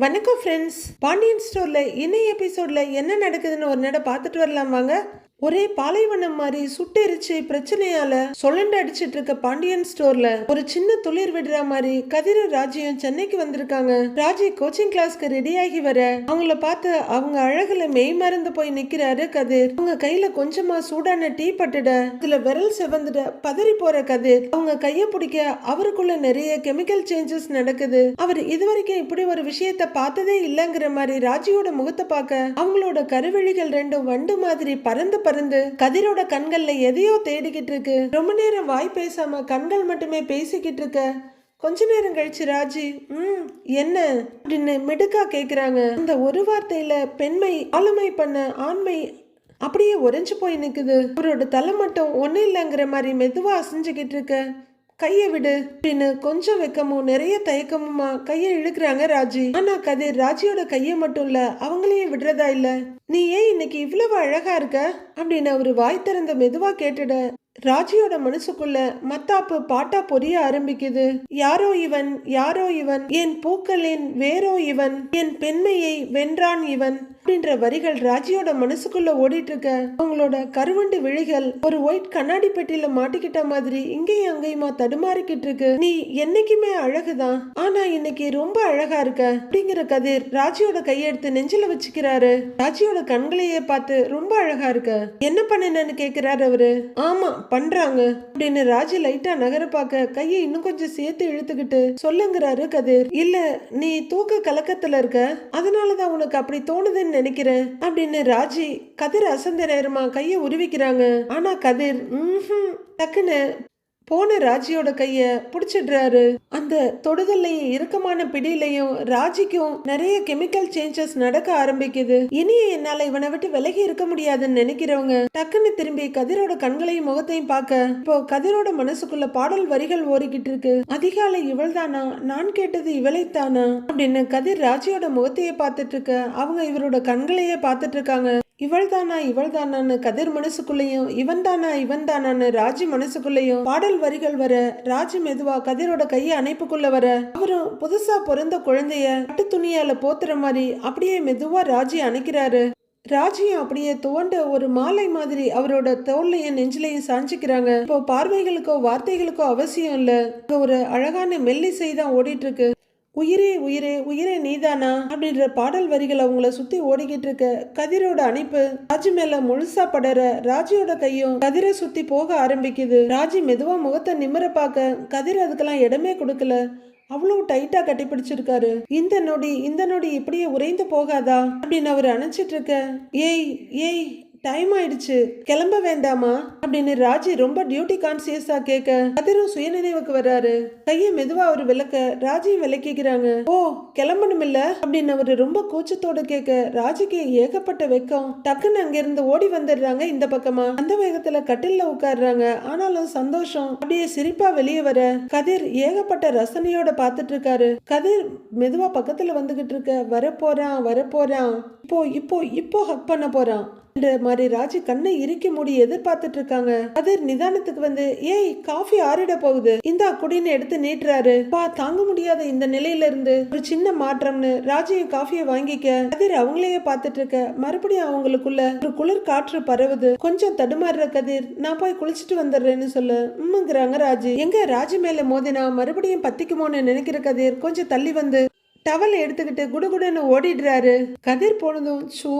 வணக்கம் ஃப்ரெண்ட்ஸ் பாண்டியன் ஸ்டோரில் இன்னும் எபிசோடில் என்ன நடக்குதுன்னு ஒரு நட பார்த்துட்டு வரலாம் வாங்க. ஒரே பாலைவனம் மாதிரி சுட்டெரிச்சு பிரச்சனையால சொலண்டு அடிச்சிட்டு இருக்க பாண்டியன் ஸ்டோர்ல ஒரு சின்ன துளிர் விடுற மாதிரி கதிர ராஜியும் சென்னைக்கு வந்திருக்காங்க. ராஜி கோச்சிங் கிளாஸ்க்கு ரெடி ஆகி வர அவங்கள பார்த்து அவங்க அழகுல மெய் மறந்து போய் நிக்கிறாரு கதிர். அவங்க கையில கொஞ்சமா சூடான டீ பட்டுட இதுல விரல் செவந்துட பதறி போற கதிர். அவங்க கைய பிடிக்க அவருக்குள்ள நிறைய கெமிக்கல் சேஞ்சஸ் நடக்குது. அவர் இதுவரைக்கும் இப்படி ஒரு விஷயத்த பார்த்ததே இல்லைங்கிற மாதிரி ராஜியோட முகத்தை பார்க்க அவங்களோட கருவெளிகள் ரெண்டும் வண்டு மாதிரி பறந்து பறந்து கதிரோட கண்கள்ல எதையோ தேடிக்கிட்டு இருக்கு. ரொம்ப நேரம் வாய் பேசாம கண்கள் மட்டுமே பேசிக்கிட்டு இருக்க. கொஞ்ச நேரம் கழிச்சு ராஜி ம் என்ன? அப்படின்னு மிடுக்கா கேக்குறாங்க. அந்த ஒரு வார்த்தையில பெண்மை ஆளுமை பண்ண ஆண்மை அப்படியே உறைஞ்சு போய் நிக்குது. அவரோட தலை மட்டும் ஒன்னும் இல்லைங்கிற மாதிரி மெதுவா அசைஞ்சுக்கிட்டு இருக்க. கையை விடு அப்படின்னு கொஞ்சம் வெக்கமும் நிறைய தயக்கமுமா கையை இழுக்கிறாங்க ராஜி. ஆனா கதிர் ராஜியோட கையை மட்டும் இல்ல அவங்களையும் விடுறதா இல்ல? நீ ஏன் இன்னைக்கு இவ்வளவு அழகா இருக்க? அப்படின்னு அவரு வாய் திறந்த மெதுவா கேட்டுட. ராஜியோட மனசுக்குள்ள மத்தாப்பு பாட்டா பொரிய ஆரம்பிக்குது. யாரோ இவன் யாரோ இவன் என் பூக்களின் வேறோ இவன் என் பெண்மையை வென்றான் இவன் அப்படின்ற வரிகள் ராஜியோட மனசுக்குள்ள ஓடிட்டு இருக்க அவங்களோட கருவண்டு விழிகள் ஒரு ஒயிட் கண்ணாடி பெட்டியில மாட்டிக்கிட்ட மாதிரி இங்கேயும் அங்கேயுமா தடுமாறிக்கிட்டு இருக்கு. நீ என்னைக்குமே அழகுதான். ஆனா இன்னைக்கு ரொம்ப அழகா இருக்க அப்படிங்கிற கதிர் ராஜியோட கையெடுத்து நெஞ்சில வச்சுக்கிறாரு. ராஜியோட கண்களையே பார்த்து ரொம்ப அழகா இருக்க. என்ன பண்ணினன்னு கேக்குறாரு அவரு. ஆமா பண்றாங்க. அப்படின்னு ராஜி லைட்டா நகர பார்க்க கையை இன்னும் கொஞ்சம் சேர்த்து இழுத்துக்கிட்டு சொல்லுங்கிறாரு கதிர். இல்ல நீ தூக்க கலக்கத்துல இருக்க. அதனாலதான் உனக்கு அப்படி தோணுதுன்னு நினைக்கிறேன். அப்படின்னு ராஜி கதிர் அசந்த நேரமா கையை உருவிக்கிறாங்க. ஆனா கதிர் டக்குன்னு போன ராஜியோட கைய புடிச்சிடுறாரு. அந்த தொடுதல்லையும் இறுக்கமான பிடியிலையும் ராஜிக்கும் நிறைய கெமிக்கல் சேஞ்சஸ் நடக்க ஆரம்பிக்குது. இனிய என்னால இவனை விட்டு விலகி இருக்க முடியாதுன்னு நினைக்கிறவங்க டக்குன்னு திரும்பி கதிரோட கண்களையும் முகத்தையும் பார்க்க இப்போ கதிரோட மனசுக்குள்ள பாடல் வரிகள் ஓடிக்கிட்டு இருக்கு. அதிகாலை இவள்தானா? நான் கேட்டது இவளை தானா அப்படின்னு கதிர் ராஜியோட முகத்தையே பார்த்துட்டு இருக்க அவங்க இவரோட கண்களையே பார்த்துட்டு இருக்காங்க. இவள்தானா இவள்தானான்னு கதிர் மனசுக்குள்ளேயும் இவன் தானா இவன் தானான்னு ராஜி மனசுக்குள்ளேயும் பாடல் வரிகள் வர ராஜி மெதுவா கதிரோட கையை அணைப்புக்குள்ள வர அவரும் புதுசா பிறந்த குழந்தைய பட்டு துணியால போத்துற மாதிரி அப்படியே மெதுவா ராஜி அணைக்கிறாரு. ராஜியும் அப்படியே துவண்ட ஒரு மாலை மாதிரி அவரோட தோல்லையும் நெஞ்சிலையும் சாஞ்சிக்கிறாங்க. இப்போ பார்வைகளுக்கோ வார்த்தைகளுக்கோ அவசியம் இல்ல. ஒரு அழகான மெல்லிசை தான் ஓடிட்டு இருக்கு. உயிரே உயிரே உயிரே நீதானா? அப்படின்ற பாடல் வரிகள் அவங்கள சுத்தி ஓடிக்கிட்டு இருக்க. கதிரோட அணைப்பு ராஜி மேல முழுசா படற ராஜியோட கையும் கதிரை சுத்தி போக ஆரம்பிக்குது. ராஜி மெதுவா முகத்தை நிமிர பார்க்க கதிர் அதுக்கெல்லாம் இடமே கொடுக்கல. அவ்வளவு டைட்டா கட்டி பிடிச்சிருக்காரு. இந்த நொடி இந்த நொடி இப்படியே உறைந்து போகாதா? அப்படின்னு அவர் அணைச்சிட்டு இருக்க. ஏய் ஏய் டைம் ஆயிடுச்சு. கிளம்ப வேண்டாமா? அப்படின்னு ராஜி ரொம்ப டியூட்டி கான்சியஸா கேட்க கதிரும் சுயநினைவுக்கு வர்றாரு. கையை மெதுவா அவர் விளக்க ராஜியும் விளக்கிக்கிறாங்க. ஓ கிளம்பணும் இல்ல அப்படின்னு அவரு ரொம்ப கூச்சத்தோட கேட்க ராஜிக்கு ஏகப்பட்ட வெக்கம். டக்குன்னு அங்க இருந்து ஓடி வந்துடுறாங்க இந்த பக்கமா. அந்த வேகத்துல கட்டில்ல உட்காடுறாங்க ஆனாலும் சந்தோஷம். அப்படியே சிரிப்பா வெளியே வர. கதிர் ஏகப்பட்ட ரசனையோட பார்த்துட்டு இருக்காரு கதிர் மெதுவா பக்கத்துல வந்துகிட்டு இருக்க வரப்போறான் வரப்போறான். இப்போ இப்போ இப்போ ஹக் பண்ண போறான். மாதிரி ராஜி கண்ணை இறுக்கி மூடி எதிர்பார்த்துட்டு இருக்காங்க. கதிர் நிதானத்துக்கு வந்து ஏய் காஃபி ஆறிட போகுது. இந்தா குடின்னு எடுத்து நீட்டுறாரு. பா தாங்க முடியாத இந்த நிலையில இருந்து ஒரு சின்ன மாற்றம்னு ராஜியும் காஃபியை வாங்கிக்க. கதிர் அவங்களையே பார்த்துட்டு இருக்க. மறுபடியும் அவங்களுக்குள்ள ஒரு குளிர் காற்று பரவுது. கொஞ்சம் தடுமாறுற கதிர் நான் போய் குளிச்சுட்டு வந்துடுறேன்னு சொல்லு. உம்முங்கிறாங்க ராஜி. எங்க ராஜி மேல மோதினா மறுபடியும் பத்திக்குமோன்னு நினைக்கிற கதிர் கொஞ்சம் தள்ளி வந்து டவல் எடுத்துக்கிட்டு குடுகுடுன்னு ஓடிடுறாரு. கதிர் போனதும் சோ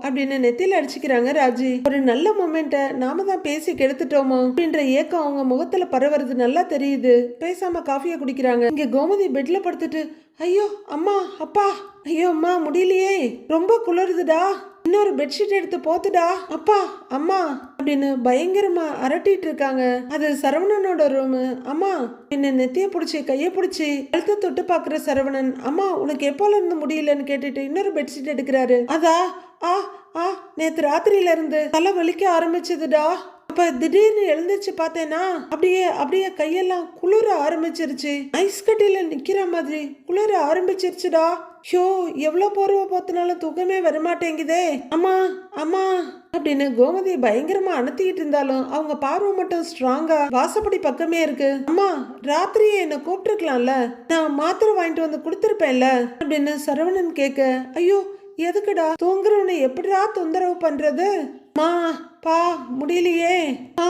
அப்படின்னு நெத்தில அடிச்சுக்கிறாங்க ராஜி. ஒரு நல்ல மொமெண்ட்டை நாம தான் பேசி கெடுத்துட்டோமோ? அப்படின்ற ஏக்கம் அவங்க முகத்துல பரவுறது நல்லா தெரியுது. பேசாம காஃபியை குடிக்கிறாங்க. இங்க கோமதி பெட்ல படுத்துட்டு ஐயோ அம்மா அப்பா. ஐயோ அம்மா முடியலையே. ரொம்ப குளிருதுடா. இன்னொரு பெட்ஷீட் எடுத்து போத்துடா அப்பா அம்மா அப்படின்னு பயங்கரமா அரட்டிட்டு இருக்காங்க. அது சரவணனோட ரூமு அம்மா என்ன நெத்திய பிடிச்சி கைய பிடிச்சி அழுத்த தொட்டு பாக்குற சரவணன் அம்மா உனக்கு எப்போல இருந்து முடியலன்னு கேட்டுட்டு இன்னொரு பெட்ஷீட் எடுக்கிறாரு. அதா? ஆ ஆ நேத்து ராத்திரியில இருந்து தலை வலிக்க ஆரம்பிச்சதுடா. அப்ப திடீர்னு எழுந்துச்சு பார்த்தேனா? அப்படியே அப்படியே கையெல்லாம் குளிர ஆரம்பிச்சிருச்சு. ஐஸ் கட்டியில நிக்கிற மாதிரி குளிர ஆரம்பிச்சிருச்சுடா. ஷோ எவ்வளோ போர்வை போத்தினாலும் தூக்கமே வரமாட்டேங்குதே. அம்மா அம்மா. அப்படின்னு கோமதி பயங்கரமா அணுத்திக்கிட்டு இருந்தாலும் அவங்க பார்வை மட்டும் ஸ்ட்ராங்கா வாசப்படி பக்கமே இருக்கு. அம்மா ராத்திரியே என்ன கூப்பிட்டுருக்கலாம்ல. நான் மாத்திரை வாங்கிட்டு வந்து கொடுத்துருப்பேன்ல அப்படின்னு சரவணன் கேட்க ஐயோ எதுக்குடா? தூங்குறவனை எப்படிடா தொந்தரவு பண்றது? மா பா முடியலையே. ஆ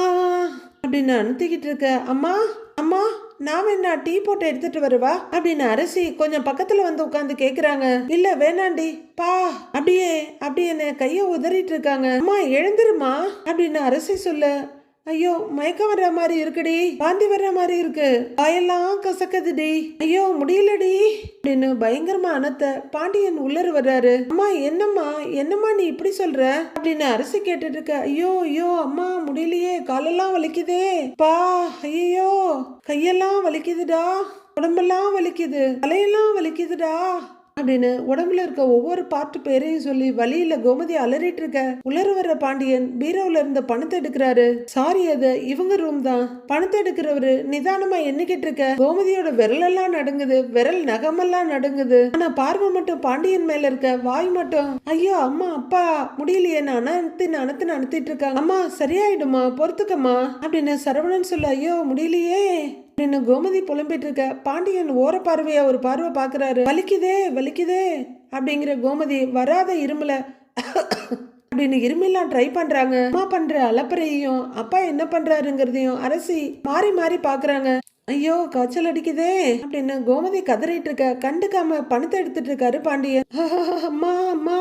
அப்படின்னு அனுத்திக்கிட்டு இருக்க அம்மா அம்மா. நான் என்ன டீ போட்டு எடுத்துட்டு வருவா? அப்படின்னு அரசி கொஞ்சம் பக்கத்துல வந்து உட்காந்து கேக்குறாங்க. இல்ல வேணாண்டி. பா. அப்படியே அப்படியே என்ன கைய உதறிட்டு இருக்காங்க. அம்மா எழுந்துருமா? அப்படின்னு அரசி சொல்லு ஐயோ மயக்கம் வர்ற மாதிரி இருக்குடி. வாந்தி வர்ற மாதிரி இருக்கு. வாயெல்லாம் கசக்குதுடி. ஐயோ முடியலடி. அப்படின்னு பயங்கரமா அனத்த பாண்டியன் உள்ளர் வர்றாரு. அம்மா என்னம்மா என்னம்மா நீ இப்படி சொல்ற? அப்படின்னு அரசு கேட்டுட்டு இருக்க. ஐயோ ஐயோ அம்மா முடியலையே. காலெல்லாம் வலிக்குதே. பா ஐயோ கையெல்லாம் வலிக்குதுடா. உடம்பெல்லாம் வலிக்குது. தலையெல்லாம் வலிக்குதுடா. அப்படின்னு உடம்புல இருக்க ஒவ்வொரு பார்ட் பேரையும் சொல்லி வழியில கோமதி அலறிட்டு இருக்க. உலர வர்ற பாண்டியன் பீரோல இருந்த பணத்தை எடுக்கிறாரு. சாரி அது இவங்க ரூம் தான். பணத்தை எடுக்கிறவரு நிதானமா எண்ணிக்கிட்டு இருக்க. கோமதியோட விரலெல்லாம் நடுங்குது. விரல் நகமெல்லாம் நடுங்குது. ஆனா பார்வை மட்டும் பாண்டியன் மேல இருக்க. வாய் மட்டும் ஐயோ அம்மா அப்பா முடியலையே. நான் அனத்து அனத்து நடத்திட்டு இருக்காங்க அம்மா சரியாயிடுமா? பொறுத்துக்கம்மா. அப்படின்னு சரவணன் சொல்ல ஐயோ முடியலையே. நின்னு கோமதி புலம்பிட்டு இருக்க பாண்டியன் ஓர பார்வையா ஒரு பார்வை பாக்குறாரு. வலிக்குதே வலிக்குதே அப்படிங்கிற கோமதி வராத இருமல அப்படின்னு இருமெல்லாம் ட்ரை பண்றாங்க. அம்மா பண்ற அலப்பறையையும் அப்பா என்ன பண்றாருங்கிறதையும் அரசி மாறி மாறி பாக்குறாங்க. ஐயோ காய்ச்சல் அடிக்குதே. அப்படின்னு கோமதி கதறிட்டு இருக்க கண்டுக்காம பணத்தை எடுத்துட்டு இருக்காரு பாண்டியன் அம்மா அம்மா.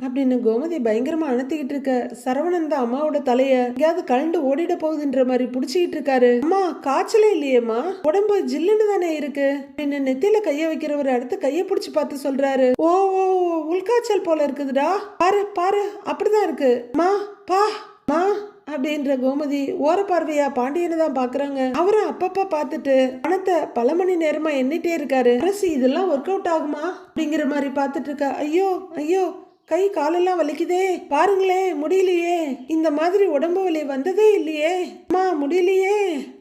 அப்படின்னு கோமதி பயங்கரமா அணுத்திக்கிட்டு இருக்க சரவணன் தான் அம்மாவோட தலைய எங்கேயாவது கலண்டு ஓடிட போகுதுன்ற மாதிரி புடிச்சுக்கிட்டு இருக்காரு அம்மா காய்ச்சலே இல்லையேம்மா. உடம்பு ஜில்லுன்னு தானே இருக்கு. அப்படின்னு நெத்தியில கைய வைக்கிறவர் அடுத்து கைய புடிச்சு பார்த்து சொல்றாரு. ஓ ஓ ஓ, உள்காய்ச்சல் போல இருக்குதுடா. பாரு பாரு அப்படிதான் இருக்கு. மா பா மா அப்படின்ற கோமதி ஓர பார்வையா பாண்டியனை தான் பாக்குறாங்க. அவரும் அப்பப்ப பார்த்துட்டு பணத்தை பல மணி நேரமா எண்ணிட்டே இருக்காரு. அரசு இதெல்லாம் ஒர்க் அவுட் ஆகுமா? அப்படிங்கிற மாதிரி பார்த்துட்டு இருக்கா. ஐயோ ஐயோ கை காலெல்லாம் வலிக்குதே. பாருங்களே முடியலையே. இந்த மாதிரி உடம்பு வலி வந்ததே இல்லையே. அம்மா முடியலையே.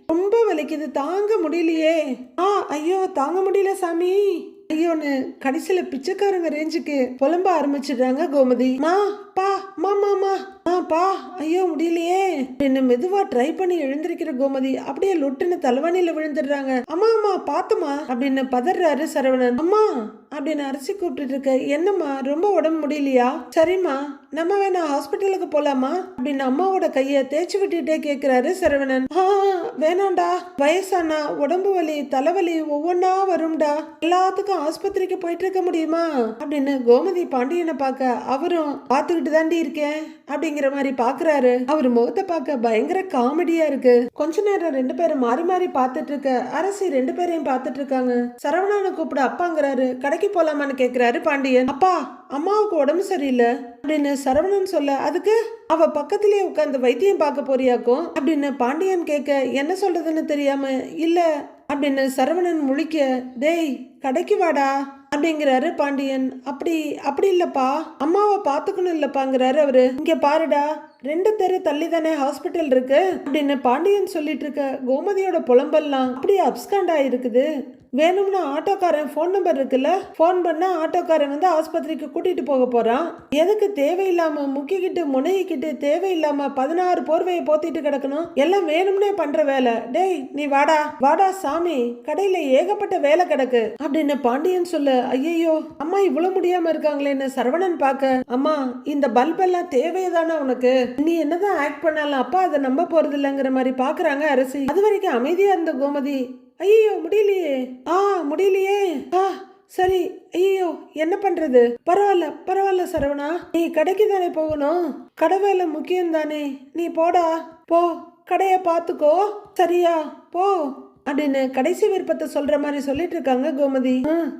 ரொம்ப வலிக்குது தாங்க முடியலையே. ஆ ஐயோ தாங்க முடியல சாமி. ஐயோன்னு கடைசியில பிச்சைக்காரங்க ரேஞ்சுக்கு புலம்ப ஆரம்பிச்சிடுறாங்க கோமதி. மா பா மாமாமா ஆப்பா ஐயோ முடியலையே. என்ன மெதுவா ட்ரை பண்ணி எழுந்திருக்கிற கோமதி அப்படியே லொட்டுன்னு தலைவாணியில விழுந்துடுறாங்க. அம்மா அம்மா பாத்துமா அப்படின்னு பதறாரு சரவணன். அம்மா அப்படின்னு அரிசி கூப்பிட்டு இருக்க என்னம்மா ரொம்ப உடம்பு முடியலையா? சரிம்மா நம்ம வேணா ஹாஸ்பிட்டலுக்கு போலாமா? அப்படின்னு அம்மாவோட கைய தேய்ச்சி விட்டுட்டே கேக்குறாரு சரவணன். ஆ வேணாம்டா வயசானா உடம்பு வலி தலைவலி ஒவ்வொன்னா வரும்டா. எல்லாத்துக்கும் ஆஸ்பத்திரிக்கு போயிட்டு இருக்க முடியுமா? அப்படின்னு கோமதி பாண்டியனை பார்க்க அவரும் பார்த்துக்கிட்டு தாண்டி இருக்கேன் அப்படிங்கிற மாதிரி பாக்குறாரு. அவர் முகத்தை பார்க்க பயங்கர காமெடியா இருக்கு. கொஞ்ச நேரம் ரெண்டு பேரும் மாறி மாறி பார்த்துட்டு இருக்க அரசி ரெண்டு பேரையும் பார்த்துட்டு இருக்காங்க சரவணனை கூப்பிட அப்பாங்கிறாரு. கடைக்கு போலாமான்னு கேக்குறாரு பாண்டியன். அப்பா அம்மாவுக்கு உடம்பு சரியில்லை அப்படின்னு சரவணன் சொல்ல அதுக்கு அவ பக்கத்திலேயே உட்காந்து வைத்தியம் பார்க்க போறியாக்கும்? அப்படின்னு பாண்டியன் கேட்க என்ன சொல்றதுன்னு தெரியாம இல்ல அப்படின்னு சரவணன் முழிக்க டேய் கடைக்கு வாடா. அப்படிங்கிறாரு பாண்டியன். அப்படி அப்படி இல்லப்பா. அம்மாவை பாத்துக்கணும் இல்லப்பாங்கிறாரு அவரு. இங்க பாருடா ரெண்டு தெரு தள்ளி தானே ஹாஸ்பிட்டல் இருக்கு? அப்படின்னு பாண்டியன் சொல்லிட்டு இருக்க கோமதியோட புலம்பெல்லாம் அப்படியே அப்ஸ்காண்ட் ஆயிருக்குது. வேணும்னா ஆட்டோக்காரன் ஃபோன் நம்பர் இருக்குல்ல? ஃபோன் பண்ணால் ஆட்டோக்காரன் வந்து ஆஸ்பத்திரிக்கு கூட்டிட்டு போக போறான். எதுக்கு தேவையில்லாம முக்கிக்கிட்டு முனையிக்கிட்டு தேவையில்லாம பதினாறு போர்வையை போத்திட்டு கிடக்கணும்? எல்லாம் வேணும்னே பண்ற வேலை. டேய் நீ வாடா. வாடா சாமி. கடையில ஏகப்பட்ட வேலை கிடக்கு. அப்படின்னு பாண்டியன் சொல்ல ஐயையோ அம்மா இவ்வளவு முடியாம இருக்காங்களேன்னு சரவணன் பார்க்க? அம்மா இந்த பல்ப் எல்லாம் தேவையதானா உனக்கு? நீ என்னதான் ஆக்ட் பண்ணாலும் அப்பா அதை நம்ப போறது இல்லைங்கிற மாதிரி பாக்குறாங்க அரசி. அது வரைக்கும் அமைதியா இருந்த கோமதி. ஐயோ முடியலையே. ஆ முடியலையே. ஆ சரி. ஐயோ என்ன பண்றது? பரவாயில்ல பரவாயில்ல சரவணா. நீ கடைக்கு தானே போகணும்? கடை வேலை முக்கியம் தானே நீ போடா. போ கடைய பாத்துக்கோ சரியா போ. அப்படின்னு கடைசி விருப்பத்தை சொல்ற மாதிரி சொல்லிட்டு இருக்காங்க கோமதி.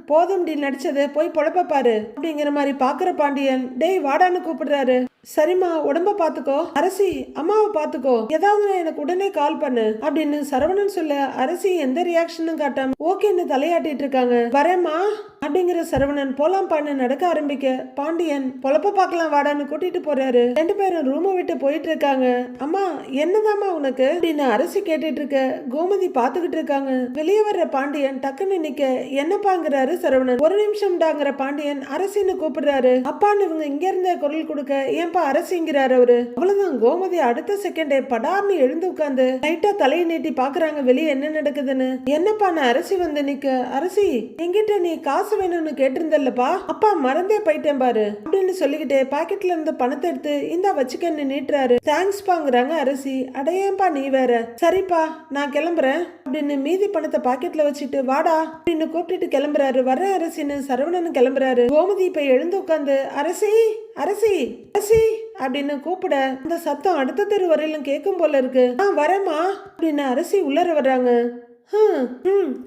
போதும் டி நடிச்சது. போய் பொழப்ப பாரு. அப்படிங்கிற மாதிரி பாக்குற பாண்டியன் டேய் வாடான்னு கூப்பிடுறாரு. சரிம்மா உடம்ப பாத்துக்கோ. அரசி அம்மாவை பாத்துக்கோ. ஏதாவது எனக்கு உடனே கால் பண்ணு அப்படின்னு சரவணன் சொல்ல அரசி எந்த ரியாக்ஷனும் காட்டாம ஓகேன்னு தலையாட்டிட்டு இருக்காங்க. வரேம்மா. அப்படிங்கிற சரவணன் போலாம் பாண்டு நடக்க ஆரம்பிக்க பாண்டியன் பொழப்ப பார்க்கலாம் வாடான்னு கூட்டிட்டு போறாரு. ரெண்டு பேரும் ரூமை விட்டு போயிட்டு இருக்காங்க. அம்மா என்னதாம்மா உனக்கு? அப்படின்னு அரசி கேட்டுட்டு இருக்க கோமதி பாத்துக்கிட்டு இருக்காங்க. வெளியே வர்ற பாண்டியன் டக்குன்னு நிக்க என்னப்பாங்கிறாரு சரவணன்? ஒரு நிமிஷம்டாங்கிற பாண்டியன் அரசின்னு கூப்பிடுறாரு. அப்பான்னு இவங்க இங்க இருந்தே குரல் கொடுக்க ஏன்பா அரசிங்கிறாரு அவரு? அவ்வளவுதான் கோமதி அடுத்த செகண்டே படார்னு எழுந்து உட்காந்து லைட்டா தலையை நீட்டி பாக்குறாங்க வெளியே என்ன நடக்குதுன்னு. என்னப்பா நான் அரசி வந்து நிக்க? அரசி என்கிட்ட நீ காசு வேணும்னு கேட்டிருந்தல்லப்பா. அப்பா மறந்தே போயிட்டேன் பாரு. அப்படின்னு சொல்லிக்கிட்டே பாக்கெட்ல இருந்த பணத்தை எடுத்து இந்தா வச்சுக்கன்னு நீட்டுறாரு. தேங்க்ஸ் பாங்குறாங்க அரசி. அடையேன்பா நீ வேற? சரிப்பா நான் கிளம்புறேன். அப்படின்னு மீதி பணத்தை பாக்கெட்ல வச்சுட்டு வாடா அப்படின்னு கூப்பிட்டுட்டு கிளம்புறாரு. வர அரசின்னு சரவணன் கிளம்புறாரு. கோமதி இப்ப எழுந்து உட்காந்து அரசி அரசி அரசி அப்படின்னு கூப்பிட அந்த சத்தம் அடுத்த தெரு வரையிலும் கேட்கும் போல இருக்கு. ஆ வரேம்மா அப்படின்னு அரசி உள்ளர வர்றாங்க.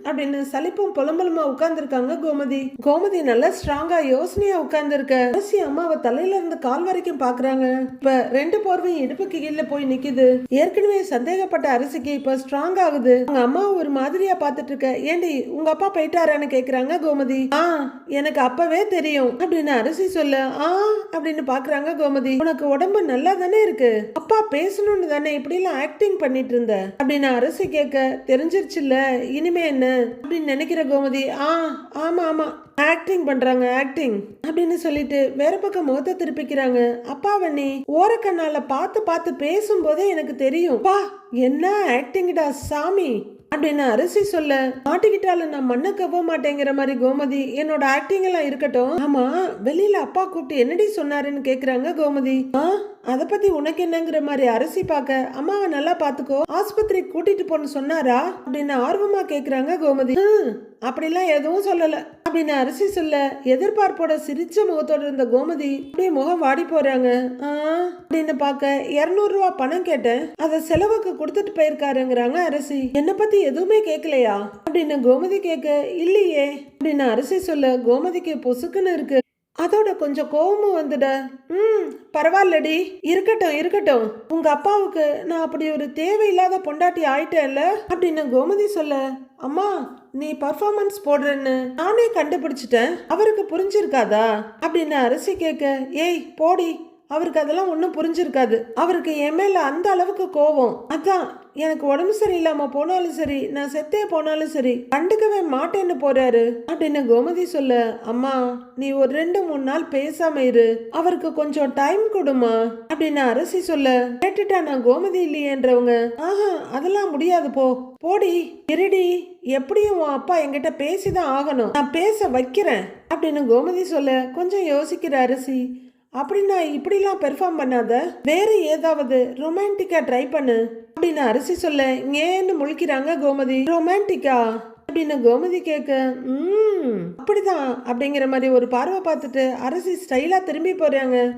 அப்படின்னு சலிப்பும் புலம்பலுமா உட்கார்ந்துருக்காங்க கோமதி. கோமதி நல்லா ஸ்ட்ராங்கா யோசனையா உட்கார்ந்துருக்க. அரசி அம்மாவை தலையில இருந்து கால் வரைக்கும் பாக்குறாங்க. இப்ப ரெண்டு போர்வையும் இடுப்புக்கு கீழே போய் நிக்குது. ஏற்கனவே சந்தேகப்பட்ட அரசிக்கு இப்ப ஸ்ட்ராங் ஆகுது. உங்க அம்மா ஒரு மாதிரியா பாத்துட்டு இருக்க. ஏண்டி உங்க அப்பா போயிட்டாரான்னு கேக்குறாங்க கோமதி. ஆ எனக்கு அப்பவே தெரியும் அப்படின்னு அரிசி சொல்ல. ஆ அப்படின்னு பாக்குறாங்க கோமதி. உனக்கு உடம்பு நல்லா தானே இருக்கு? அப்பா பேசணும்னு தானே இப்படி எல்லாம் ஆக்டிங் பண்ணிட்டு இருந்த? அப்படின்னு அரிசி கேட்க தெரிஞ்சிருச்சுல்ல இனிமே என்ன? அப்படின்னு நினைக்கிற கோமதி ஆ ஆமா ஆமா ஆக்டிங் பண்றாங்க ஆக்டிங் அப்படின்னு சொல்லிட்டு வேற பக்கம் முகத்தை திருப்பிக்கிறாங்க. அப்பா வண்ணி ஓரக்கண்ணால பார்த்து பார்த்து பேசும்போதே எனக்கு தெரியும். பா என்ன ஆக்டிங்கடா சாமி? அப்படின்னு அரிசி சொல்ல மாட்டிக்கிட்டால நான் மண்ணை கவ மாட்டேங்கிற மாதிரி கோமதி என்னோட ஆக்டிங் எல்லாம் இருக்கட்டும். ஆமா வெளியில அப்பா கூப்பிட்டு என்னடி சொன்னாருன்னு கேக்குறாங்க கோமதி. ஆ அத பத்தி உனக்கு என்னங்கிற மாதிரி அரிசி பார்க்க அம்மாவை நல்லா பாத்துக்கோ ஆஸ்பத்திரிக்கு கூட்டிட்டு போன்னு சொன்னாரா? அப்படின்னு ஆர்வமா கேக்குறாங்க கோமதி. அப்படிலாம் எதுவும் சொல்லல. அப்படின்னு அரிசி சொல்ல எதிர்பார்ப்போட சிரிச்ச முகத்தோட இருந்த கோமதி அப்படியே முகம் வாடி போறாங்க. ஆ அப்படின்னு பார்க்க இருநூறு ரூபா பணம் கேட்டேன். அதை செலவுக்கு கொடுத்துட்டு போயிருக்காருங்கிறாங்க அரசி. என்னை பத்தி எதுவுமே கேட்கலையா அப்படின்னு கோமதி கேட்க இல்லையே. அப்படின்னு அரசி சொல்ல கோமதிக்கு பொசுக்குன்னு இருக்கு. அதோட கொஞ்சம் கோபமும் வந்துட. ம் பரவாயில்லடி. இருக்கட்டும் இருக்கட்டும். உங்க அப்பாவுக்கு நான் அப்படி ஒரு தேவையில்லாத பொண்டாட்டி ஆயிட்டேன்ல? அப்படின்னு கோமதி சொல்ல அம்மா நீ பர்ஃபார்மன்ஸ் போடுறேன்னு நானே கண்டுபிடிச்சிட்டேன். அவருக்கு புரிஞ்சிருக்காதா? அப்படின்னு அரசி கேட்க ஏய் போடி. அவருக்கு அதெல்லாம் ஒன்றும் புரிஞ்சிருக்காது. அவருக்கு என் மேலே அந்த அளவுக்கு கோபம். அதான் எனக்கு உடம்பு சரியில்லாம போனாலும் சரி நான் செத்தே போனாலும் சரி கண்டுக்கவே மாட்டேன்னு போறாரு. அப்படின்னு கோமதி சொல்ல அம்மா நீ ஒரு ரெண்டு மூணு நாள் பேசாம இரு. அவருக்கு கொஞ்சம் டைம் கொடுமா. அப்படின்னு அரசி சொல்ல கேட்டுட்டா நான் கோமதி இல்லையேன்றவங்க. ஆஹா அதெல்லாம் முடியாது போ. போடி இருடி. எப்படியும் உன் அப்பா என்கிட்ட பேசிதான் ஆகணும். நான் பேச வைக்கிறேன். அப்படின்னு கோமதி சொல்ல கொஞ்சம் யோசிக்கிற அரசி அப்படின்னா இப்படிலாம் பெர்ஃபார்ம் பண்ணாத. வேற ஏதாவது ரொமான்டிக்கா ட்ரை பண்ணு. அப்படின்னு அரிசி சொல்ல ஏன்னு முழிக்கிறாங்க கோமதி. ரொமான்டிக்கா அப்படின்னு கோமதி கேட்க ம் அப்படிதான். அப்படிங்கிற மாதிரி ஒரு பார்வை பார்த்துட்டு அரசி ஸ்டைலா திரும்பி போறாங்க.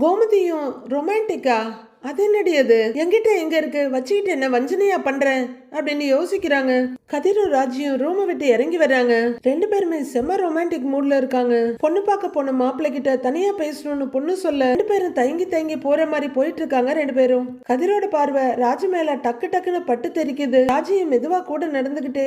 கோமதியும் ரொமான்டிக்கா அது என்னடி அது? என்கிட்ட எங்க இருக்கு? வச்சுக்கிட்டு என்ன வஞ்சனையா பண்றேன் அப்படின்னு யோசிக்கிறாங்க. கதிரும் ராஜியும் ரூமை விட்டு இறங்கி வர்றாங்க. ரெண்டு பேருமே செம்ம ரொமான்டிக் மூட்ல இருக்காங்க. பொண்ணு பார்க்க போன மாப்பிள்ளை கிட்ட தனியா பேசணும்னு பொண்ணு சொல்ல ரெண்டு பேரும் தயங்கி தயங்கி போற மாதிரி போயிட்டு இருக்காங்க ரெண்டு பேரும். கதிரோட பார்வை ராஜு மேல டக்கு டக்குன்னு பட்டு தெரிக்குது. ராஜியும் மெதுவா கூட நடந்துகிட்டே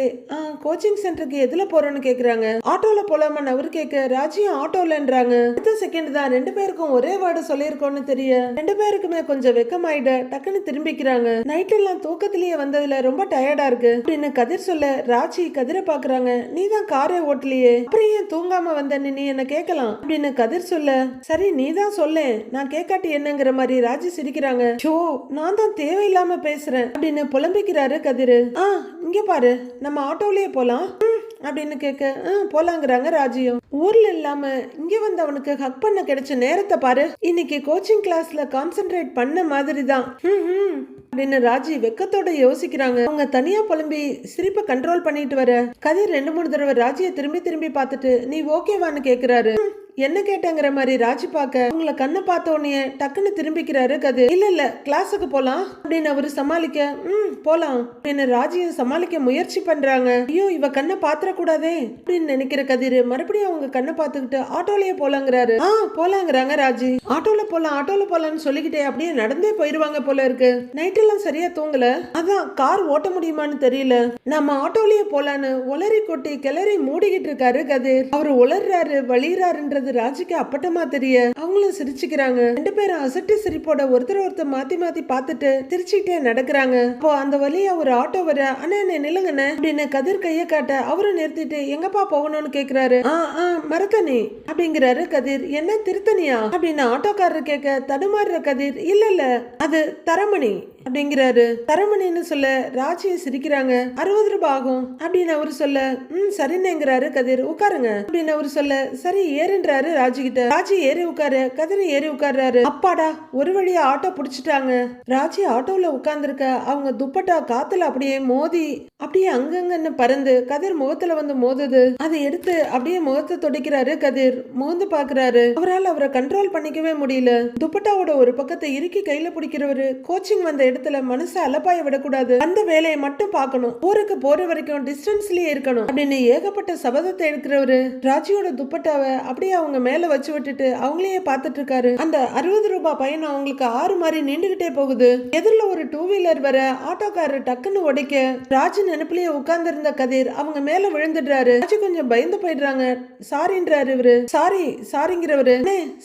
கோச்சிங் சென்டருக்கு எதுல போறோம்னு கேக்குறாங்க. ஆட்டோல போலாமான்னு அவரு கேட்க ராஜியும் ஆட்டோலன்றாங்க. அடுத்த செகண்ட் தான் ரெண்டு பேருக்கும் ஒரே வேர்டு சொல்லியிருக்கோம்னு தெரிய ரெண்டு பேருக்குமே கொஞ்சம் வெக்கமாயிட டக்குன்னு திரும்பிக்கிறாங்க. நைட் எல்லாம் தூக்கத்திலேயே வந்ததுல ரொம்ப டயர்டா இருக்கு. அப்படின்னு கதிர் சொல்ல ராஜி கதிரை பாக்குறாங்க நீ தான் காரே ஓட்டலையே. அப்புறம் ஏன் தூங்காம வந்தன்னு நீ என்ன கேட்கலாம்? அப்படின்னு கதிர் சொல்ல சரி நீ தான் சொல்லேன் நான் கேட்காட்டி என்னங்கிற மாதிரி ராஜி சிரிக்கிறாங்க. ஷோ நான் தான் தேவையில்லாம பேசுறேன். அப்படின்னு புலம்பிக்கிறாரு கதிர். ஆ இங்க பாரு. நம்ம ஆட்டோலயே போலாம். "ம்," அப்படின்னு கேட்க "ஆ, போலாங்கிறாங்க ராஜியும். ஊர்ல இல்லாம இங்க வந்து அவனுக்கு ஹக் பண்ண கிடைச்ச நேரத்தை பாரு. இன்னைக்கு கோச்சிங் கிளாஸ்ல கான்சென்ட்ரேட் பண்ண மாதிரி தான் அப்படின்னு ராஜி வெக்கத்தோட யோசிக்கிறாங்க. அவங்க தனியா புலம்பி சிரிப்பை கண்ட்ரோல் பண்ணிட்டு வர கதிர் ரெண்டு மூணு தடவை ராஜியை திரும்பி திரும்பி பார்த்துட்டு நீ ஓகேவான்னு கேக்குறாரு. என்ன கேட்டங்கிற மாதிரி ராஜி பார்க்க அவங்கள கண்ணை பார்த்த உடனே டக்குன்னு திரும்பிக்கிறாரு கது இல்ல இல்ல கிளாஸுக்கு போலாம் அப்படின்னு அவரு சமாளிக்க ம் போலாம் அப்படின்னு ராஜியும் சமாளிக்க முயற்சி பண்றாங்க. ஐயோ இவ கண்ணை பாத்திர கூடாதே அப்படின்னு நினைக்கிற கதிர் மறுபடியும் அவங்க கண்ணை பார்த்துக்கிட்டு ஆட்டோலயே போலாங்கிறாரு. ஆ போலாங்கிறாங்க ராஜி. ஆட்டோல போலாம் ஆட்டோல போலாம்னு சொல்லிக்கிட்டே அப்படியே நடந்தே போயிருவாங்க போல இருக்கு. நைட் எல்லாம் சரியா தூங்கல? அதான் கார் ஓட்ட முடியுமான்னு தெரியல. நம்ம ஆட்டோலயே போலான்னு உளறி கொட்டி கிளறி மூடிக்கிட்டு இருக்காரு கதிர். அவர் உளர்றாரு பண்றது ராஜிக்கு அப்பட்டமா தெரிய அவங்களும் சிரிச்சுக்கிறாங்க. ரெண்டு பேரும் அசட்டு சிரிப்போட ஒருத்தர் ஒருத்தர் மாத்தி மாத்தி பார்த்துட்டு சிரிச்சுக்கிட்டே நடக்கிறாங்க. அப்போ அந்த வழியா ஒரு ஆட்டோ வர அண்ணா என்ன நில்லுங்கண்ணே அப்படின்னு கதிர் கைய காட்ட அவரும் நிறுத்திட்டு எங்கப்பா போகணும்னு கேக்குறாரு. ஆ ஆ மரத்தனி அப்படிங்கிறாரு கதிர். என்ன திருத்தணியா? அப்படின்னு ஆட்டோக்காரர் கேட்க தடுமாறுற கதிர் இல்ல இல்ல அது தரமணி. அப்படிங்கிறாரு. தரமணின்னு சொல்ல ராஜியை சிரிக்கிறாங்க. அறுபது ரூபாய் ஆகும். அப்படின்னு அவரு சொல்ல ம் சரின்னுங்கிறாரு கதிர். உட்காருங்க. அப்படின்னு அவரு சொல்ல சரி ஏறுன்றாரு ராஜி கிட்ட. ராஜி ஏறி உட்காரு. கதிர் ஏறி உட்கார்றாரு. அப்பாடா ஒரு வழியா ஆட்டோ புடிச்சிட்டாங்க. ராஜி ஆட்டோல உட்கார்ந்துருக்க அவங்க துப்பட்டா காத்துல அப்படியே மோதி அப்படியே அங்கங்கன்னு பறந்து கதிர் முகத்துல வந்து மோதுது. அதை எடுத்து அப்படியே முகத்தை துடைக்கிறாரு கதிர். மோந்து பாக்குறாரு. அவரால் அவரை கண்ட்ரோல் பண்ணிக்கவே முடியல. துப்பட்டாவோட ஒரு பக்கத்தை இறுக்கி கையில பிடிக்கிறவரு கோச்சிங் வந்த இடத்துல மனசை அலப்பாய விடக்கூடாது. அந்த வேலையை மட்டும் பார்க்கணும். ஊருக்கு போற வரைக்கும் டிஸ்டன்ஸ்லயே இருக்கணும். அப்படின்னு ஏகப்பட்ட சபதத்தை எடுக்கிறவரு. ராஜியோட துப்பட்டாவை அப்படியே அவங்க மேல வச்சு விட்டுட்டு அவங்களையே பார்த்துட்டு இருக்காரு அந்த அறுபது ரூபாய் பயணம் அவங்களுக்கு ஆறு மாதிரி நீண்டுகிட்டே போகுது. எதிரில் ஒரு டூ வீலர் வர ஆட்டோக்காரர் டக்குன்னு உடைக்க ராஜ் நினைப்புலயே உட்கார்ந்து இருந்த கதிர் அவங்க மேல விழுந்துடுறாரு. ராஜு கொஞ்சம் பயந்து போயிடுறாங்க. சாரின்றாரு இவரு. சாரி சாரிங்கிறவரு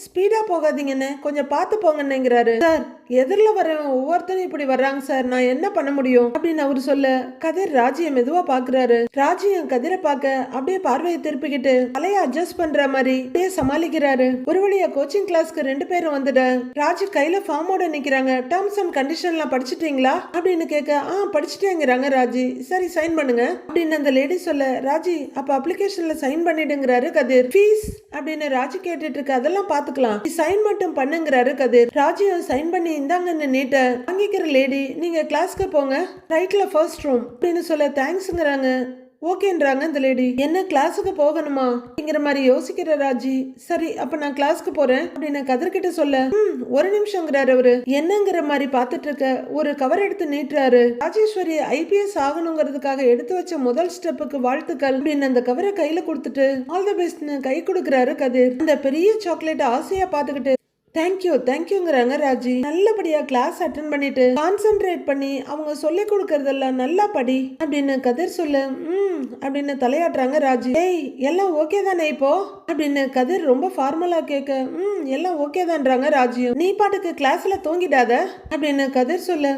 ஸ்பீடா போகாதீங்கன்னு கொஞ்சம் பார்த்து போங்கன்னுங்கிறாரு சார் எதிரில் வர ஒவ்வொருத்தரும் இப்படி வர்றாங்க சார்? நான் என்ன பண்ண முடியும்? அப்படின்னு அவரு சொல்ல கதிர் ராஜியை மெதுவா பாக்குறாரு. ராஜியும் கதிரை பார்க்க அப்படியே பார்வையை திருப்பிக்கிட்டு தலைய அட்ஜஸ்ட் பண்ற மாதிரி அப்படியே சமாளிக்கிறாரு. ஒரு வழியா கோச்சிங் கிளாஸ்க்கு ரெண்டு பேரும் வந்துட ராஜி கையில ஃபார்மோட நிக்கிறாங்க. டேர்ம்ஸ் அண்ட் கண்டிஷன்லாம் படிச்சிட்டீங்களா? அப்படின்னு கேட்க ஆ படிச்சுட்டேங்கிறாங்க ராஜி. சரி சைன் பண்ணுங்க. அப்படின்னு அந்த லேடி சொல்ல ராஜி அப்ப அப்ளிகேஷன்ல சைன் பண்ணிடுங்கிறாரு கதிர். ஃபீஸ் அப்படின்னு ராஜி கேட்டுட்டு இருக்கு. அதெல்லாம் பாத்துக்கலாம் சைன் மட்டும் பண்ணுங்கிறாரு கதிர். ராஜியும் சைன் பண்ணி இந்தாங்கன்னு நீட்ட வாங்கிக்கிற லேடி நீங்க கிளாஸ்க்கு போங்க. ரைட்ல ஃபர்ஸ்ட் ரூம் அப்படின்னு சொல்ல தேங்க்ஸுங்கிறாங்க ஓகேன்றாங்க இந்த லேடி என்ன கிளாஸுக்கு போகணுமா? அப்படிங்கிற மாதிரி யோசிக்கிற ராஜி. சரி அப்ப நான் கிளாஸ்க்கு போறேன் அப்படின்னு கதிர்கிட்ட சொல்ல "ம், ஒரு நிமிஷங்கிறாரு அவரு. என்னங்கிற மாதிரி பாத்துட்டு இருக்க ஒரு கவர் எடுத்து நீட்டுறாரு. ராஜேஸ்வரி ஐபிஎஸ் ஆகணுங்கிறதுக்காக எடுத்து வச்ச முதல் ஸ்டெப்புக்கு வாழ்த்துக்கள். அப்படின்னு அந்த கவரை கையில கொடுத்துட்டு ஆல் தி பெஸ்ட்னு கை கொடுக்குறாரு கதிர். அந்த பெரிய சாக்லேட் ஆசையா பார்த்துக்கிட்டு தேங்க்யூ தேங்க்யூங்கிறாங்க ராஜி நல்லபடியா கிளாஸ் அட்டன் பண்ணிட்டு கான்சென்ட்ரேட் பண்ணி அவங்க சொல்லி கொடுக்கறதெல்லாம் நல்லா படி அப்படின்னு கதிர் சொல்லு ம் அப்படின்னு தலையாட்டுறாங்க ராஜி. ஏய் எல்லாம் ஓகே தானே இப்போ? அப்படின்னு கதிர் ரொம்ப ஃபார்மலா கேட்க ம் எல்லாம் ஓகே தான்றாங்க ராஜியும். நீ பாட்டுக்கு கிளாஸ்ல தூங்கிடாத? அப்படின்னு கதிர் சொல்லு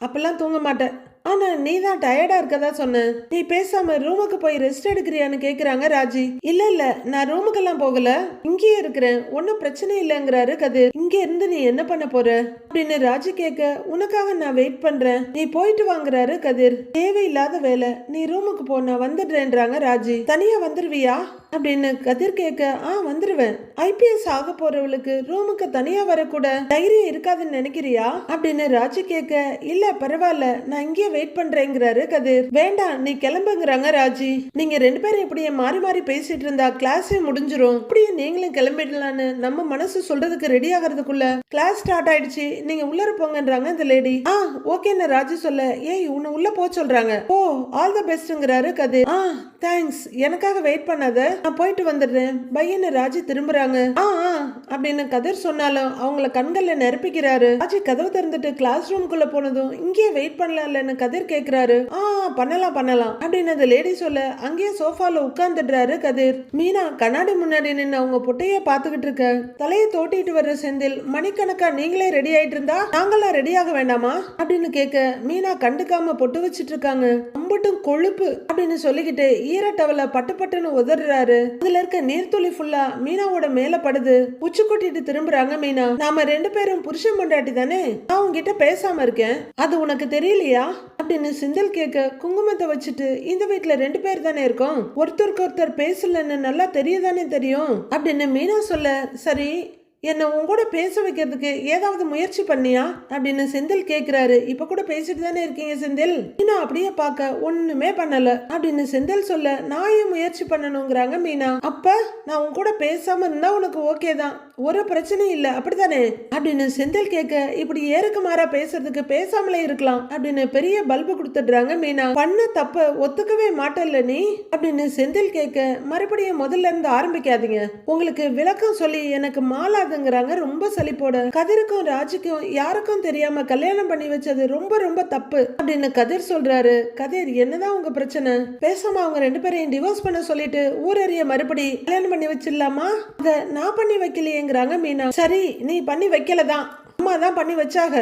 அப்பெல்லாம் தூங்க மாட்டேன். ஆனா நீ தான் டயர்டா இருக்கதா சொன்ன? நீ பேசாம ரூமுக்கு போய் ரெஸ்ட் எடுக்கிறியான்னு கேக்குறாங்க ராஜி. இல்ல இல்ல நான் ரூமுக்கெல்லாம் போகல. இங்கேயே இருக்கிறேன். ஒன்னும் பிரச்சனை இல்லைங்கிறாரு கதிர். இங்க இருந்து நீ என்ன பண்ண போற? அப்படின்னு ராஜி கேட்க உனக்காக நான் வெயிட் பண்றேன். நீ போயிட்டு வாங்குறாரு கதிர். தேவையில்லாத வேலை. நீ ரூமுக்கு போ நான் வந்துடுறேன்றாங்க ராஜி. தனியா வந்துருவியா? அப்படின்னு கதிர் கேட்க ஆ வந்துருவேன். ஐபிஎஸ் ஆக போறவளுக்கு ரூமுக்கு தனியா வரக்கூட தைரியம் இருக்காதுன்னு நினைக்கிறியா? அப்படின்னு ராஜி கேட்க இல்ல பரவாயில்ல. நான் இங்கே வெயிட் பண்றேங்கிறாரு கதிர். வேண்டாம் நீ கிளம்புங்கிறாங்க ராஜி. நீங்க ரெண்டு பேரும் இப்படியே மாறி மாறி பேசிட்டு இருந்தா கிளாஸே முடிஞ்சிரும். இப்படியே நீங்களும் கிளம்பிடலான்னு நம்ம மனசு சொல்றதுக்கு ரெடி ஆகிறதுக்குள்ள கிளாஸ் ஸ்டார்ட் ஆயிடுச்சு. நீங்க உள்ளர போங்கன்றாங்க இந்த லேடி ஆ ஓகேன்னு ராஜி சொல்ல. ஏய் உன்னை உள்ள போ சொல்றாங்க. ஓ ஆல் த பெஸ்ட்ங்கிறாரு கதிர். ஆ தேங்க்ஸ் எனக்காக வெயிட் பண்ணாத. நான் போயிட்டு வந்துடுறேன். பையன்னு ராஜி திரும்புறாங்க. ஆ ஆ அப்படின்னு கதிர் சொன்னாலும் அவங்கள கண்கள்ல நிரப்பிக்கிறாரு. ராஜி கதவு திறந்துட்டு கிளாஸ் ரூம்குள்ள போனதும் இங்கேயே வெயிட் பண்ணலாம்லன்னு கதிர் கேக்குறாரு. ஆ பண்ணலாம் பண்ணலாம். அப்படின்னு அந்த லேடி சொல்ல அங்கேயே சோஃபால உட்கார்ந்துடுறாரு கதிர். மீனா கண்ணாடி முன்னாடி நின்று அவங்க புட்டைய பாத்துக்கிட்டு இருக்க. தலையை தோட்டிட்டு வர்ற செந்தில் மணிக்கணக்கா நீங்களே ரெடி ஆயிட்டு இருந்தா நாங்களாம் ரெடி ஆக வேண்டாமா? அப்படின்னு கேட்க மீனா கண்டுக்காம பொட்டு வச்சிட்டு இருக்காங்க. அம்பட்டும் கொழுப்பு அப்படின்னு சொல்லிக்கிட்டு ஈர டவல பட்டு பட்டுன்னு உதறாரு அதுல இருக்க நீர்த்துளி ஃபுல்லா மீனாவோட மேல படுது. உச்சி கொட்டிட்டு திரும்புறாங்க மீனா. நாம ரெண்டு பேரும் புருஷன் பொண்டாட்டி தானே? நான் உன்கிட்ட பேசாம இருக்கேன். அது உனக்கு தெரியலையா? அப்படின்னு சிந்தல் கேட்க குங்குமத்தை வச்சுட்டு இந்த வீட்டுல ரெண்டு பேர் தானே இருக்கோம்? ஒருத்தருக்கு ஒருத்தர் பேசலன்னு நல்லா தெரியதானே தெரியும்? அப்படின்னு மீனா சொல்ல சரி என்ன உன் கூட பேச வைக்கிறதுக்கு ஏதாவது முயற்சி பண்ணியா? அப்படின்னு செந்தில் கேக்குறாரு. இப்ப கூட பேசிட்டு தானே இருக்கீங்க செந்தில்? மீனா அப்படியே பார்க்க ஒண்ணுமே பண்ணல. அப்படின்னு செந்தில் சொல்ல நான் ஏன் முயற்சி பண்ணணுங்கிறாங்க மீனா? அப்ப நான் உன் கூட பேசாம இருந்தா உனக்கு ஓகே தான். ஒரு பிரச்சனையும் இல்லை அப்படித்தானே? அப்படின்னு செந்தில் கேட்க இப்படி ஏறுக்குமாறா பேசுறதுக்கு பேசாமலே இருக்கலாம் அப்படின்னு பெரிய பல்பு கொடுத்துடுறாங்க மீனா. பண்ண தப்ப ஒத்துக்கவே மாட்டல்ல நீ? அப்படின்னு செந்தில் கேட்க மறுபடியும் முதல்ல இருந்து ஆரம்பிக்காதீங்க. உங்களுக்கு விளக்கம் சொல்லி எனக்கு மாலாதுங்கிறாங்க ரொம்ப சலிப்போட. கதிருக்கும் ராஜுக்கும் யாருக்கும் தெரியாம கல்யாணம் பண்ணி வச்சது ரொம்ப ரொம்ப தப்பு அப்படின்னு கதிர் சொல்றாரு. கதிர் என்னதான் உங்க பிரச்சனை? பேசாம அவங்க ரெண்டு பேரையும் டிவோர்ஸ் பண்ண சொல்லிட்டு ஊரறிய மறுபடி கல்யாணம் பண்ணி வச்சிடலாமா? அத நான் பண்ணி வைக்கலையே. வைக்கலையேங்கிறாங்க மீனா. சரி நீ பண்ணி வைக்கலதான். அம்மா தான் பண்ணி வச்சாக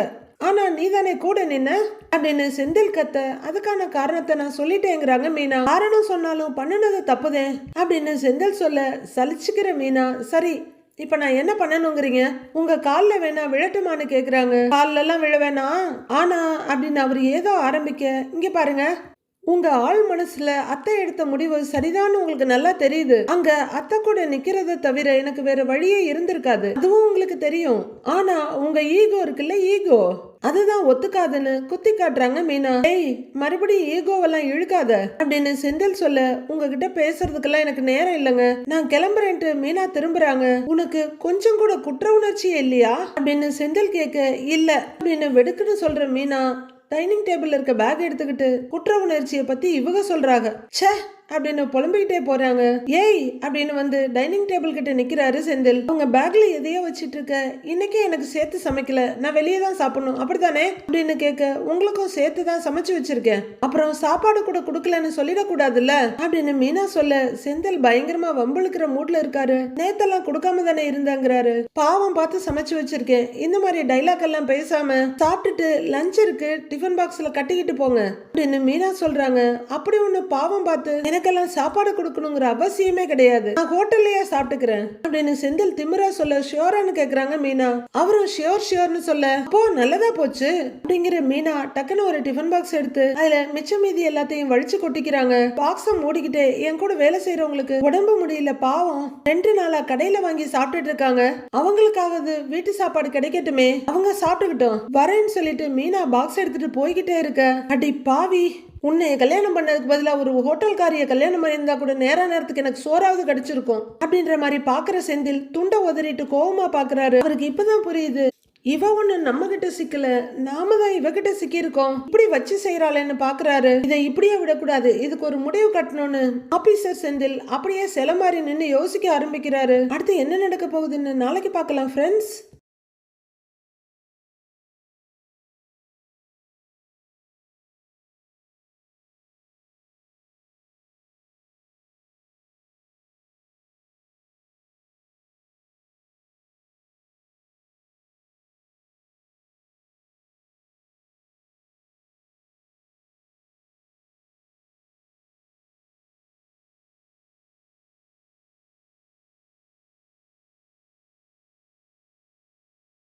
ஆனா நீ தானே கூட நின்ன? அப்படின்னு செந்தில் கத்த அதுக்கான காரணத்தை நான் சொல்லிட்டேங்கிறாங்க மீனா. காரணம் சொன்னாலும் பண்ணுனது தப்புதே அப்படின்னு செந்தில் சொல்ல சலிச்சுக்கிற மீனா. சரி இப்ப நான் என்ன பண்ணணுங்கிறீங்க? உங்க கால்ல வேணா விழட்டுமான்னு கேக்குறாங்க. கால்ல எல்லாம் விழ வேணாம். ஆனா அப்படின்னு அவர் ஏதோ ஆரம்பிக்க இங்க பாருங்க. உங்க ஆள் மனசுல அத்தை எடுத்த முடிவு சரிதான்னு உங்களுக்கு நல்லா தெரியுது. அங்க அத்தை கூட நிக்கிறத தவிர எனக்கு வேற வழியே இருந்திருக்காது. அதுவும் உங்களுக்கு தெரியும். ஆனா உங்க ஈகோ இருக்குல்ல ஈகோ? அதுதான் ஒத்துக்காதுன்னு குத்தி காட்டுறாங்க மீனா. ஏய் மறுபடியும் ஈகோவெல்லாம் இழுக்காத. அப்படின்னு செந்தில் சொல்ல உங்ககிட்ட பேசுறதுக்கெல்லாம் எனக்கு நேரம் இல்லைங்க. நான் கிளம்புறேன்ட்டு மீனா திரும்புறாங்க. உனக்கு கொஞ்சம் கூட குற்ற உணர்ச்சியே இல்லையா? அப்படின்னு செந்தில் கேட்க இல்ல. அப்படின்னு வெடுக்குன்னு சொல்ற மீனா டைனிங் டேபிள் இருக்க பேக் எடுத்துக்கிட்டு குற்ற உணர்ச்சியை பத்தி இவங்க சொல்றாங்க. ச்சே! அப்படின்னு புலம்பிக்கிட்டே போறாங்க. ஏய் அப்படின்னு வந்து டைனிங் டேபிள் கிட்ட நிக்கிறாரு செந்தில். அவங்க பேக்ல எதையோ வச்சிட்டு இருக்க இன்னைக்கே எனக்கு சேர்த்து சமைக்கல. நான் வெளியே தான் சாப்பிடணும். அப்படித்தானே? அப்படின்னு கேட்க உங்களுக்கும் சேர்த்து தான் சமைச்சு வச்சிருக்கேன். அப்புறம் சாப்பாடு கூட கொடுக்கலன்னு சொல்லிடக்கூடாதுல்ல? அப்படின்னு மீனா சொல்ல செந்தில் பயங்கரமா வம்பிழுக்கிற மூட்ல இருக்காரு. நேத்தெல்லாம் கொடுக்காம தானே இருந்தாங்கிறாரு. பாவம் பார்த்து சமைச்சு வச்சிருக்கேன். இந்த மாதிரி டைலாக் எல்லாம் பேசாம சாப்பிட்டுட்டு லஞ்ச் இருக்கு டிஃபன் பாக்ஸ்ல கட்டிக்கிட்டு போங்க. அப்படின்னு மீனா சொல்றாங்க. அப்படி ஒண்ணு பாவம் பார்த்து எனக்கெல்லாம் சாப்பாடு கொடுக்கணுங்கிற அவசியமே கிடையாது. நான் ஹோட்டல்லையே சாப்பிட்டுக்கிறேன். அப்படின்னு செந்தில் திமிரா சொல்ல ஷியோரான்னு கேக்குறாங்க மீனா. அவரும் ஷியோர் ஷியோர்னு சொல்ல அப்போ நல்லதா போச்சு? அப்படிங்கிற மீனா டக்குன்னு ஒரு டிஃபன் பாக்ஸ் எடுத்து அதுல மிச்ச மீதி எல்லாத்தையும் வழிச்சு கொட்டிக்கிறாங்க. பாக்ஸ மூடிக்கிட்டு என் கூட வேலை செய்யறவங்களுக்கு உடம்பு முடியல பாவம். ரெண்டு நாளா கடையில வாங்கி சாப்பிட்டுட்டு இருக்காங்க. அவங்களுக்காவது வீட்டு சாப்பாடு கிடைக்கட்டுமே. அவங்க சாப்பிட்டுக்கிட்டோம். வரேன்னு சொல்லிட்டு மீனா பாக்ஸ் எடுத்துட்டு போய்கிட்டே இருக்க. அடி பாவி. உன்னை கல்யாணம் பண்ணதுக்கு பதிலாக ஒரு ஹோட்டல்காரிய கல்யாணம் பண்ணியிருந்தா கூட நேர நேரத்துக்கு எனக்கு சோறாவது கிடைச்சிருக்கும். அப்படின்ற மாதிரி பாக்குற செந்தில் துண்டை உதறிட்டு கோவமா பாக்குறாரு அவருக்கு இப்பதான் புரியுது. இவ ஒண்ணு நம்ம கிட்ட சிக்கல. நாம தான் இவகிட்ட சிக்கியிருக்கோம். இப்படி வச்சு செய்யறாளேன்னு பாக்குறாரு இதை இப்படியே விடக்கூடாது. இதுக்கு ஒரு முடிவு கட்டணும்னு ஆபீசர் செந்தில் அப்படியே சில மாதிரி நின்று யோசிக்க ஆரம்பிக்கிறாரு. அடுத்து என்ன நடக்க போகுதுன்னு நாளைக்கு பார்க்கலாம் ஃப்ரெண்ட்ஸ்